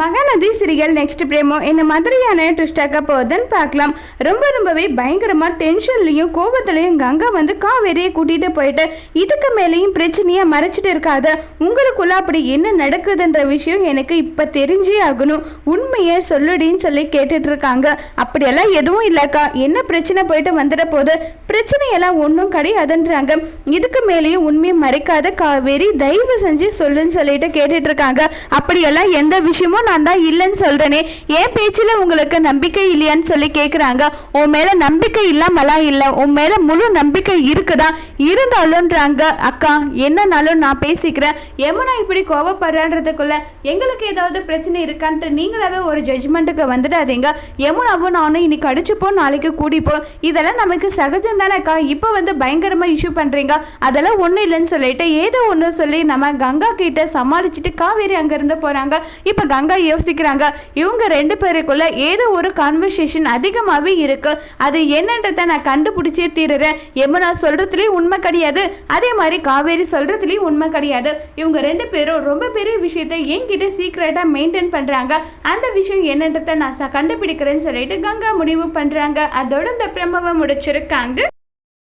Mahanadi சிறிகள் next பிரேமோ என்ன மாதிரியான ட்விஸ்டாக போகுதுன்னு பார்க்கலாம். ரொம்ப ரொம்பவே பயங்கரமாக டென்ஷன்லையும் கோபத்துலையும் கங்கா வந்து காவேரியை கூட்டிகிட்டு போயிட்டு இதுக்கு மேலேயும் பிரச்சனையை மறைச்சிட்டு இருக்காத. உங்களுக்குள்ள அப்படி என்ன நடக்குதுன்ற விஷயம் எனக்கு இப்போ தெரிஞ்சே ஆகணும். உண்மையை சொல்லுடின்னு சொல்லி கேட்டுட்டு இருக்காங்க. அப்படியெல்லாம் எதுவும் இல்லைக்கா. என்ன பிரச்சனை போயிட்டு வந்துட போது பிரச்சனையெல்லாம் ஒன்றும் கிடையாதுன்றாங்க. இதுக்கு மேலேயும் உண்மையை மறைக்காத காவேரி தயவு செஞ்சு சொல்லுன்னு சொல்லிட்டு கேட்டுட்டு இருக்காங்க. அப்படியெல்லாம் எந்த விஷயமும் நான் தான் இல்லைன்னு சொல்றேனே. என் பேச்சில் உங்களுக்கு நம்பிக்கை இல்லையான்னு சொல்லி கேட்குறாங்க உன் மேல நம்பிக்கை இல்லாமலாம் இல்லை. உன் மேல முழு நம்பிக்கை இருக்குதா? இருந்தாலும்ன்றாங்க அக்கா. என்னன்னாலும் நான் பேசிக்கிறேன். யமுனா இப்படி கோவப்படுறான்றதுக்குள்ள எங்களுக்கு ஏதாவது பிரச்சனை இருக்கான்ட்டு நீங்களாவே ஒரு ஜட்ஜ்மெண்ட்டுக்கு வந்துடாதீங்க. யமுனாவும் நானும் இன்னைக்கு அடிச்சுப்போம் நாளைக்கு கூடிப்போம். இதெல்லாம் நமக்கு சகஜம் தானேக்கா இப்போ வந்து பயங்கரமா இஷ்யூ பண்றீங்க. அதெல்லாம் ஒன்றும் இல்லைன்னு சொல்லிட்டு ஏதோ ஒன்று சொல்லி நம்ம கங்கா கிட்ட சமாளிச்சுட்டு காவேரி அங்கேருந்து போறாங்க. இப்போ கங்கா யோசிக்கிறாங்க. இவங்க ரெண்டு பேருக்குள்ள ஏதோ ஒரு கான்வர்சேஷன் அதிகமாகவே இருக்கு. அது என்னன்றதை நான் கண்டுபிடிச்சே தீருறேன். யமுனா சொல்றதுலேயும் உண்மை கிடையாது. அதே மாதிரி காவேரி சொல்றதுலேயும் உண்மை கிடையாது. இவங்க ரெண்டு பேரும் ரொம்ப பெரிய விஷயத்தை என்கிட்ட சீக்கிரட்டாக மெயின்டைன் பண்றாங்க. அந்த விஷயம் என்னன்றதை நான் கண்டுபிடிக்கிறேன்னு சொல்லிட்டு கங்கா முடிவு பண்றாங்க. அதோட இந்த பிரம்மவை முடிச்சிருக்காங்க.